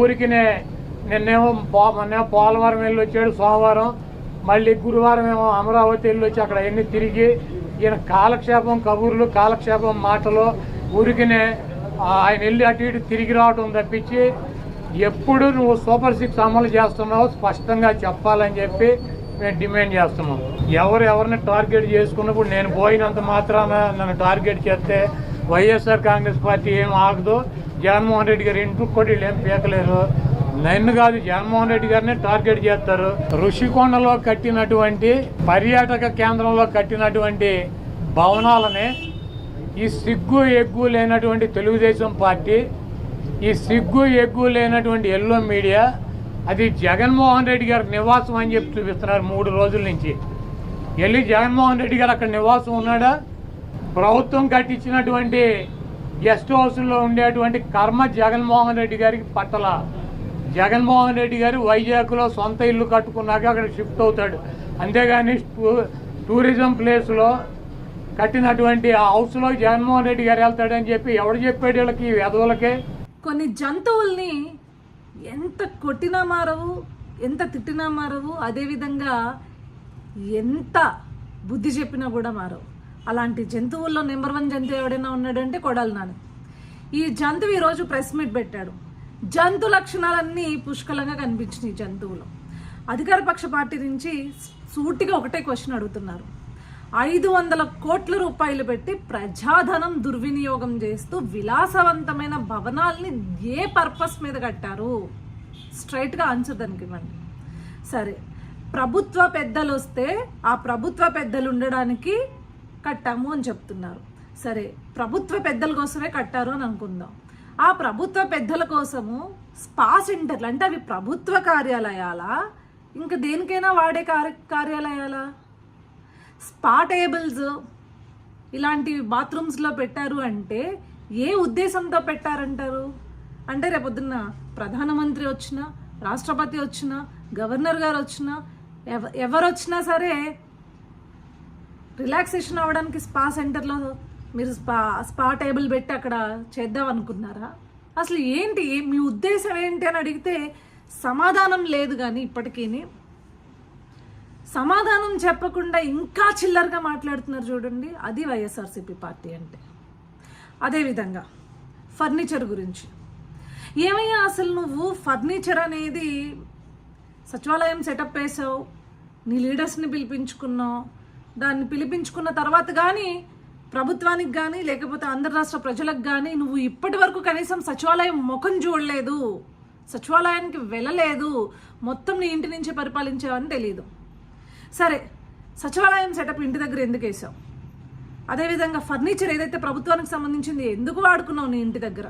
ఊరికినే నిన్నేమో పో మొన్నేమో పోలవరం వెళ్ళి వచ్చాడు సోమవారం. మళ్ళీ గురువారం ఏమో అమరావతి వెళ్ళి వచ్చి అక్కడ ఎన్ని తిరిగి ఈయన కాలక్షేపం కబుర్లు కాలక్షేపం మాటలు ఊరికినే ఆయన వెళ్ళి అటు ఇటు తిరిగి రావటం తప్పించి ఎప్పుడు నువ్వు సూపర్ సిక్స్ అమలు చేస్తున్నావు స్పష్టంగా చెప్పాలని చెప్పి మేము డిమాండ్ చేస్తున్నాం. ఎవరు ఎవరిని టార్గెట్ చేసుకున్నప్పుడు నేను పోయినంత మాత్రాన నన్ను టార్గెట్ చేస్తే వైఎస్ఆర్ కాంగ్రెస్ పార్టీ ఏం ఆగదు. జగన్మోహన్ రెడ్డి గారు ఇంటికి కూడా వీళ్ళు ఏం పీకలేరు నన్ను కాదు జగన్మోహన్ రెడ్డి గారిని టార్గెట్ చేస్తారు. ఋషికొండలో కట్టినటువంటి పర్యాటక కేంద్రంలో కట్టినటువంటి భవనాలని ఈ సిగ్గు ఎగ్గు లేనటువంటి తెలుగుదేశం పార్టీ ఈ సిగ్గు ఎగ్గు లేనటువంటి ఎల్లో మీడియా అది జగన్మోహన్ రెడ్డి గారి నివాసం అని చెప్పి చూపిస్తున్నారు మూడు రోజుల నుంచి. వెళ్ళి జగన్మోహన్ రెడ్డి గారు అక్కడ నివాసం ఉన్నాడా? ప్రభుత్వం కట్టించినటువంటి గెస్ట్ హౌస్లో ఉండేటువంటి కర్మ జగన్మోహన్ రెడ్డి గారికి పట్టల. జగన్మోహన్ రెడ్డి గారు వైజాగ్లో సొంత ఇల్లు కట్టుకున్నాక అక్కడ షిఫ్ట్ అవుతాడు. అంతేగాని టూరిజం ప్లేస్లో కట్టినటువంటి ఆ హౌస్లో జగన్మోహన్ రెడ్డి గారు వెళ్తాడని చెప్పి ఎవడు చెప్పాడు వీళ్ళకి వెధవులకే కొన్ని జంతువుల్ని ఎంత కొట్టినా మారవు ఎంత తిట్టినా మారవు అదేవిధంగా ఎంత బుద్ధి చెప్పినా కూడా మారవు. అలాంటి జంతువుల్లో నెంబర్ వన్ జంతువు ఎవడైనా ఉన్నాడంటే కొడాలి నాని. ఈ జంతువు ఈరోజు ప్రెస్ మీట్ పెట్టాడు. జంతు లక్షణాలన్నీ పుష్కలంగా కనిపించినాయి జంతువులు. అధికార పక్ష పార్టీ నుంచి సూటిగా ఒకటే క్వశ్చన్ అడుగుతున్నారు. ఐదు వందల కోట్ల రూపాయలు పెట్టి ప్రజాధనం దుర్వినియోగం చేస్తూ విలాసవంతమైన భవనాల్ని ఏ పర్పస్ మీద కట్టారు? స్ట్రైట్గా ఆన్సర్ దానికి ఇవ్వండి. సరే ప్రభుత్వ పెద్దలు వస్తే ఆ ప్రభుత్వ పెద్దలు ఉండడానికి కట్టాము అని చెప్తున్నారు. సరే ప్రభుత్వ పెద్దల కోసమే కట్టారు అని అనుకుందాం. ఆ ప్రభుత్వ పెద్దల కోసము స్పా సెంటర్లు అంటే అవి ప్రభుత్వ కార్యాలయాలా? ఇంకా దేనికైనా వాడే కార్య కార్యాలయాలా? స్పా టేబుల్స్ ఇలాంటి బాత్రూమ్స్లో పెట్టారు అంటే ఏ ఉద్దేశంతో పెట్టారంటారు? అంటే రేపొద్దున్న ప్రధానమంత్రి వచ్చినా రాష్ట్రపతి వచ్చినా గవర్నర్ గారు వచ్చినా ఎవ ఎవరు వచ్చినా సరే రిలాక్సేషన్ అవ్వడానికి స్పా సెంటర్లో మీరు స్పా స్పా టేబుల్ పెట్టి అక్కడ చేద్దాం అనుకున్నారా అసలు ఏంటి? మీ ఉద్దేశం ఏంటి అని అడిగితే సమాధానం లేదు కానీ ఇప్పటికీని. సమాధానం చెప్పకుండా ఇంకా చిల్లరగా మాట్లాడుతున్నారు చూడండి. అది వైఎస్ఆర్సీపీ పార్టీ అంటే. అదేవిధంగా ఫర్నిచర్ గురించి. ఏమయ్యా అసలు నువ్వు ఫర్నిచర్ అనేది సచివాలయం సెటప్ వేసావు నీ లీడర్స్ని పిలిపించుకున్నావు దాన్ని పిలిపించుకున్న తర్వాత కానీ ప్రభుత్వానికి కానీ లేకపోతే ఆంధ్ర రాష్ట్ర ప్రజలకు కానీ నువ్వు ఇప్పటి వరకు కనీసం సచివాలయం ముఖం చూడలేదు. సచివాలయానికి వెళ్ళలేదు. మొత్తం నీ ఇంటి నుంచే పరిపాలించావని తెలియదు సరే సచివాలయం సెటప్ ఇంటి దగ్గర ఎందుకు వేసావు? అదేవిధంగా ఫర్నిచర్ ఏదైతే ప్రభుత్వానికి సంబంధించింది ఎందుకు వాడుకున్నావు నీ ఇంటి దగ్గర?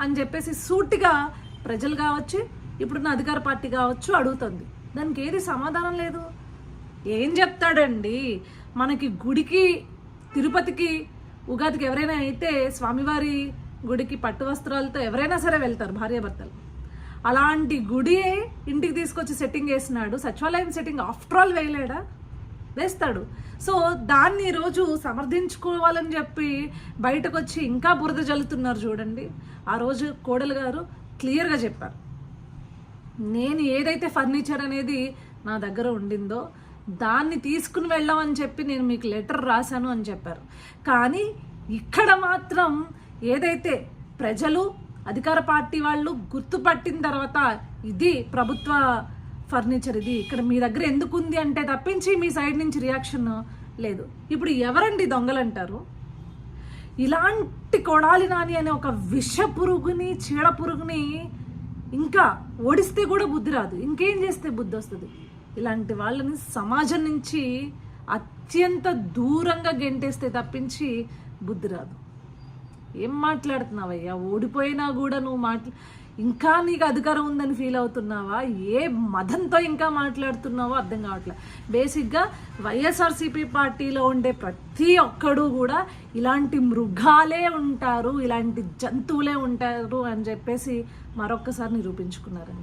అని చెప్పేసి సూటిగా ప్రజలు కావచ్చు ఇప్పుడున్న అధికార పార్టీ కావచ్చు అడుగుతుంది. దానికి ఏది సమాధానం లేదు? ఏం చెప్తాడండి? మనకి గుడికి తిరుపతికి ఉగాదికి ఎవరైనా అయితే స్వామివారి గుడికి పట్టు వస్త్రాలతో ఎవరైనా సరే వెళ్తారు భార్యాభర్తలు. అలాంటి గుడి ఇంటికి తీసుకొచ్చి సెట్టింగ్ వేసినాడు. సచివాలయం సెట్టింగ్ ఆఫ్టర్ ఆల్ వేయలేడా? వేస్తాడు. సో దాన్ని ఈరోజు సమర్థించుకోవాలని చెప్పి బయటకు వచ్చి ఇంకా బురద జల్లుతున్నారు చూడండి. ఆ రోజు కోడలు గారు క్లియర్గా చెప్పారు. నేను ఏదైతే ఫర్నిచర్ అనేది నా దగ్గర ఉండిందో దాన్ని తీసుకుని వెళ్ళామని చెప్పి నేను మీకు లెటర్ రాశాను అని చెప్పారు. కానీ ఇక్కడ మాత్రం ఏదైతే ప్రజలు అధికార పార్టీ వాళ్ళు గుర్తుపట్టిన తర్వాత ఇది ప్రభుత్వ ఫర్నిచర్ ఇది ఇక్కడ మీ దగ్గర ఎందుకు ఉంది అంటే తప్పించి మీ సైడ్ నుంచి రియాక్షన్ లేదు. ఇప్పుడు ఎవరండి దొంగలు అంటారు ఇలాంటి కొడాలి నాని అనే ఒక విష పురుగుని చీడ పురుగుని ఇంకా ఓడిస్తే కూడా బుద్ధి రాదు. ఇంకేం చేస్తే బుద్ధి వస్తుంది? ఇలాంటి వాళ్ళని సమాజం నుంచి అత్యంత దూరంగా గెంటేస్తే తప్పించి బుద్ధి రాదు. ఏం మాట్లాడుతున్నావయ్యా? ఓడిపోయినా కూడా నువ్వు మాట్లా ఇంకా నీకు అధికారం ఉందని ఫీల్ అవుతున్నావా? ఏ మదంతో ఇంకా మాట్లాడుతున్నావో అర్థం కావట్లేదు బేసిక్గా వైఎస్ఆర్సీపీ పార్టీలో ఉండే ప్రతి ఒక్కడు కూడా ఇలాంటి మృగాలే ఉంటారు ఇలాంటి జంతువులే ఉంటారు అని చెప్పేసి మరొక్కసారి నిరూపించుకున్నారండి.